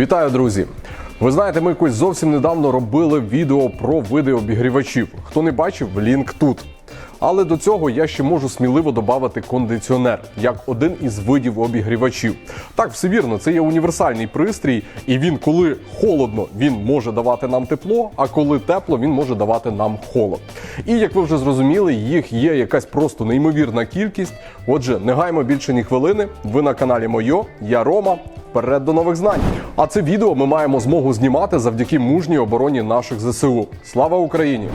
Вітаю, друзі! Ви знаєте, ми якось зовсім недавно робили відео про види обігрівачів. Хто не бачив, лінк тут. Але до цього я ще можу сміливо додати кондиціонер як один із видів обігрівачів. Так, все вірно, це є універсальний пристрій, і він, коли холодно, він може давати нам тепло, а коли тепло, він може давати нам холод. І як ви вже зрозуміли, їх є якась просто неймовірна кількість. Отже, не гаймо більше ні хвилини. Ви на каналі Мойо, я Рома. Вперед до нових знань. А це відео ми маємо змогу знімати завдяки мужній обороні наших ЗСУ. Слава Україні!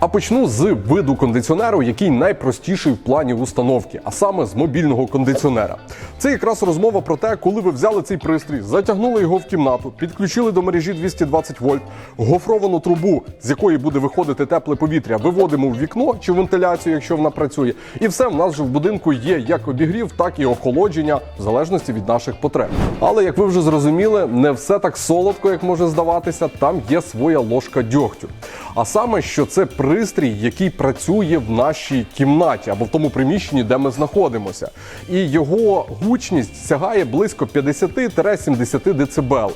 А почну з виду кондиціонеру, який найпростіший в плані установки, а саме з мобільного кондиціонера. Це якраз розмова про те, коли ви взяли цей пристрій, затягнули його в кімнату, підключили до мережі 220 вольт, гофровану трубу, з якої буде виходити тепле повітря, виводимо в вікно чи вентиляцію, якщо вона працює. І все в нас же в будинку є як обігрів, так і охолодження, в залежності від наших потреб. Але як ви вже зрозуміли, не все так солодко, як може здаватися. Там є своя ложка дьогтю. А саме, що це пристрій, який працює в нашій кімнаті або в тому приміщенні, де ми знаходимося, і його гучність сягає близько 50-70 дБ.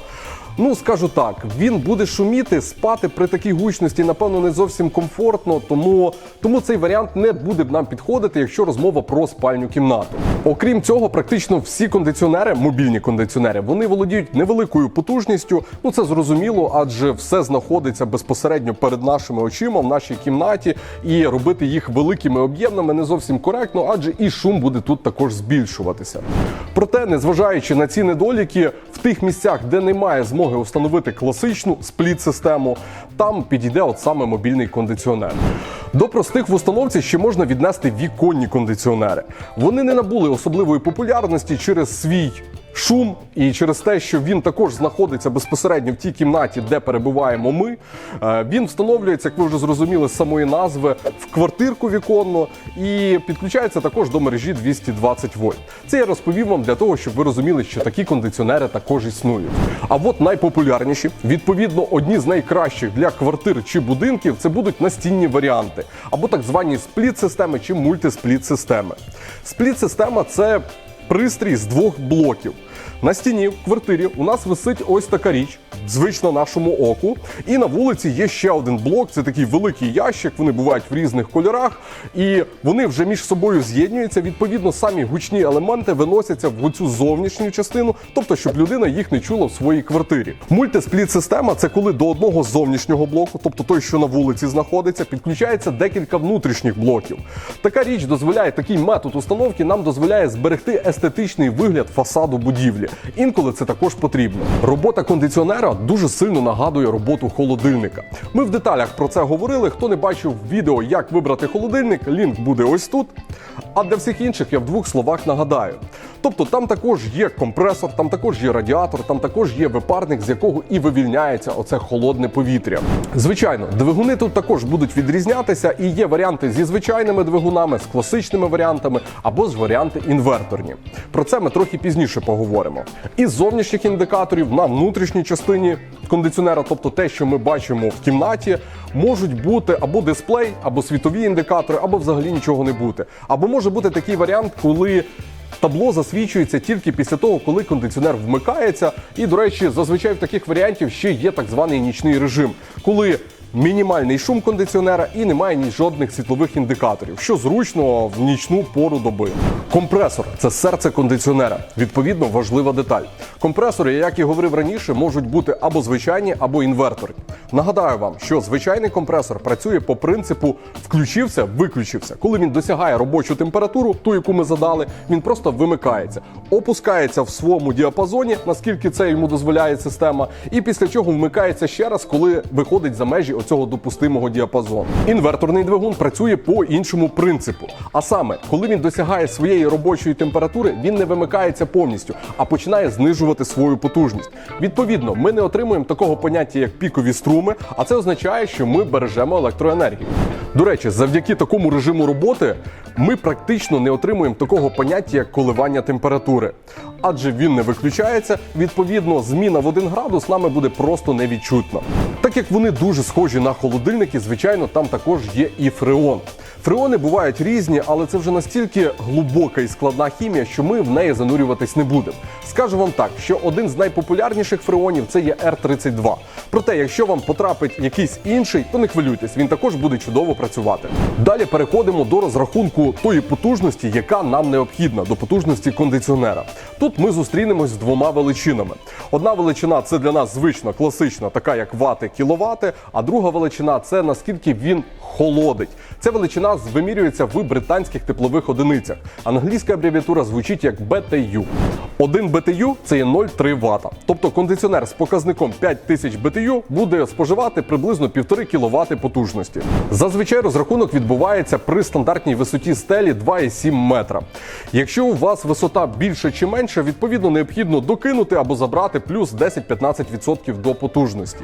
Ну, скажу так, він буде шуміти, спати при такій гучності, напевно, не зовсім комфортно, тому, тому цей варіант не буде б нам підходити, якщо розмова про спальню кімнату. Окрім цього, практично всі кондиціонери, мобільні кондиціонери, вони володіють невеликою потужністю. Ну це зрозуміло, адже все знаходиться безпосередньо перед нашими очима в нашій кімнаті, і робити їх великими об'ємними не зовсім коректно, адже і шум буде тут також збільшуватися. Проте, незважаючи на ці недоліки, тих місцях, де немає змоги установити класичну спліт-систему, там підійде от саме мобільний кондиціонер. До простих в установці ще можна віднести віконні кондиціонери. Вони не набули особливої популярності через свій шум і через те, що він також знаходиться безпосередньо в тій кімнаті, де перебуваємо ми. Е, Він встановлюється, як ви вже зрозуміли, з самої назви в квартирку віконну і підключається також до мережі 220 вольт. Це я розповів вам для того, щоб ви розуміли, що такі кондиціонери також існують. А от найпопулярніші, відповідно, одні з найкращих для квартир чи будинків, це будуть настінні варіанти, або так звані спліт-системи чи мультиспліт-системи. Спліт-система це пристрій з двох блоків. На стіні в квартирі у нас висить ось така річ, звична нашому оку. І на вулиці є ще один блок. Це такий великий ящик. Вони бувають в різних кольорах, і вони вже між собою з'єднуються. Відповідно, самі гучні елементи виносяться в цю зовнішню частину, тобто, щоб людина їх не чула в своїй квартирі. Мультиспліт система це коли до одного зовнішнього блоку, тобто той, що на вулиці знаходиться, підключається декілька внутрішніх блоків. Така річ дозволяє, такий метод установки нам дозволяє зберегти естетичний вигляд фасаду будівлі. Інколи це також потрібно. Робота кондиціонера дуже сильно нагадує роботу холодильника. Ми в деталях про це говорили. Хто не бачив відео, як вибрати холодильник, лінк буде ось тут. А для всіх інших я в двох словах нагадаю. Тобто там також є компресор, там також є радіатор, там також є випарник, з якого і вивільняється оце холодне повітря. Звичайно, двигуни тут також будуть відрізнятися, і є варіанти зі звичайними двигунами, з класичними варіантами або ж варіанти інверторні. Про це ми трохи пізніше поговоримо. Із зовнішніх індикаторів на внутрішній частині кондиціонера, тобто те, що ми бачимо в кімнаті, можуть бути або дисплей, або світові індикатори, або взагалі нічого не бути. Або може бути такий варіант, коли Табло засвічується тільки після того, коли кондиціонер вмикається. І, до речі, зазвичай в таких варіантів ще є так званий нічний режим, коли мінімальний шум кондиціонера і немає ні жодних світлових індикаторів, що зручно в нічну пору доби. Компресор це серце кондиціонера. Відповідно, важлива деталь. Компресори, як і говорив раніше, можуть бути або звичайні, або інверторні. Нагадаю вам, що звичайний компресор працює по принципу включився, виключився. Коли він досягає робочу температуру, ту, яку ми задали, він просто вимикається, опускається в своєму діапазоні, наскільки це йому дозволяє система, і після чого вмикається ще раз, коли виходить за межі оцього допустимого діапазону. Інверторний двигун працює по іншому принципу. А саме, коли він досягає своєї робочої температури, він не вимикається повністю, а починає знижувати свою потужність. Відповідно, ми не отримуємо такого поняття, як пікові струми, а це означає, що ми бережемо електроенергію. До речі, завдяки такому режиму роботи ми практично не отримуємо такого поняття, як коливання температури. Адже він не виключається, відповідно, зміна в 1 градус нами буде просто невідчутна. Так як вони дуже схожі на холодильники, звичайно, там також є і фреон. Фреони бувають різні, але це вже настільки глибока і складна хімія, що ми в неї занурюватись не будемо. Скажу вам так, що один з найпопулярніших фреонів це є R32. Проте, якщо вам потрапить якийсь інший, то не хвилюйтесь, він також буде чудово працювати. Далі переходимо до розрахунку тої потужності, яка нам необхідна, до потужності кондиціонера. Тут ми зустрінемось з двома величинами. Одна величина це для нас звична, класична, така як вати, кіловати, а друга величина це наскільки він холодить. Ця величина вимірюється в британських теплових одиницях. Англійська абревіатура звучить як BTU. Один BTU – це є 0,3 Вт. Тобто кондиціонер з показником 5000 BTU буде споживати приблизно 1,5 кВт потужності. Зазвичай розрахунок відбувається при стандартній висоті стелі 2,7 метра. Якщо у вас висота більше чи менше, відповідно необхідно докинути або забрати плюс 10-15% до потужності.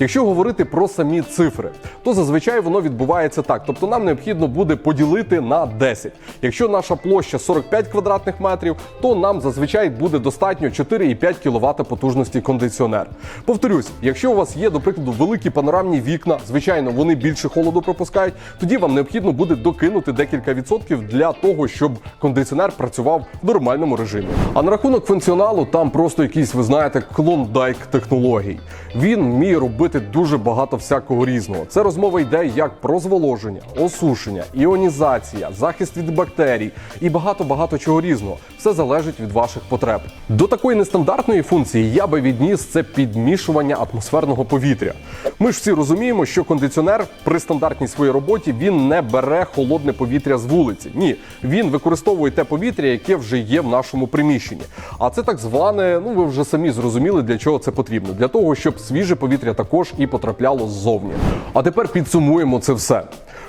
Якщо говорити про самі цифри, то зазвичай воно відбувається так. Тобто нам необхідно буде поділити на 10. Якщо наша площа 45 квадратних метрів, то нам зазвичай буде достатньо 4,5 кВт потужності кондиціонер. Повторюсь, якщо у вас є, до прикладу, великі панорамні вікна, звичайно, вони більше холоду пропускають, тоді вам необхідно буде докинути декілька відсотків для того, щоб кондиціонер працював в нормальному режимі. А на рахунок функціоналу, там просто якийсь, ви знаєте, клондайк технологій. Він вміє робити дуже багато всякого різного. Це розмова йде як про зволоження, осушення, іонізація, захист від бактерій і багато-багато чого різного. Все залежить від ваших потреб. До такої нестандартної функції я би відніс це підмішування атмосферного повітря. Ми ж всі розуміємо, що кондиціонер при стандартній своїй роботі він не бере холодне повітря з вулиці. Ні, він використовує те повітря, яке вже є в нашому приміщенні. А це так зване, ну ви вже самі зрозуміли, для чого це потрібно. Для того, щоб свіже повітря також і потрапляло ззовні. А тепер підсумуємо це все.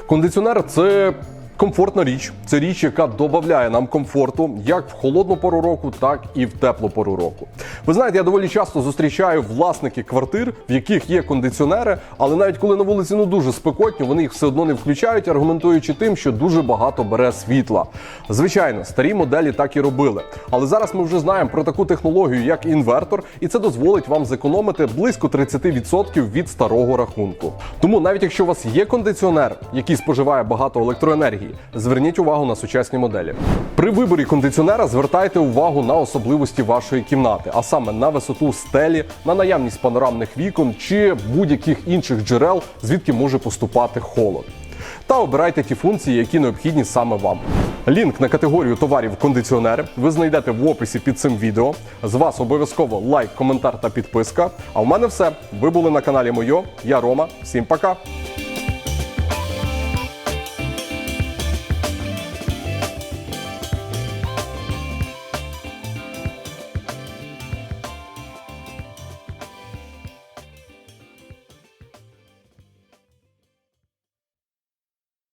Кондиціонер це комфортна річ. Це річ, яка додає нам комфорту як в холодну пору року, так і в теплу пору року. Ви знаєте, я доволі часто зустрічаю власники квартир, в яких є кондиціонери, але навіть коли на вулиці ну дуже спекотно, вони їх все одно не включають, аргументуючи тим, що дуже багато бере світла. Звичайно, старі моделі так і робили. Але зараз ми вже знаємо про таку технологію, як інвертор, і це дозволить вам зекономити близько 30% від старого рахунку. Тому навіть якщо у вас є кондиціонер, який споживає багато електроенергії, зверніть увагу на сучасні моделі. При виборі кондиціонера звертайте увагу на особливості вашої кімнати, а саме на висоту стелі, на наявність панорамних вікон чи будь-яких інших джерел, звідки може поступати холод. Та обирайте ті функції, які необхідні саме вам. Лінк на категорію товарів кондиціонери ви знайдете в описі під цим відео. З вас обов'язково лайк, коментар та підписка. А в мене все. Ви були на каналі Мойо. Я Рома. Всім пока.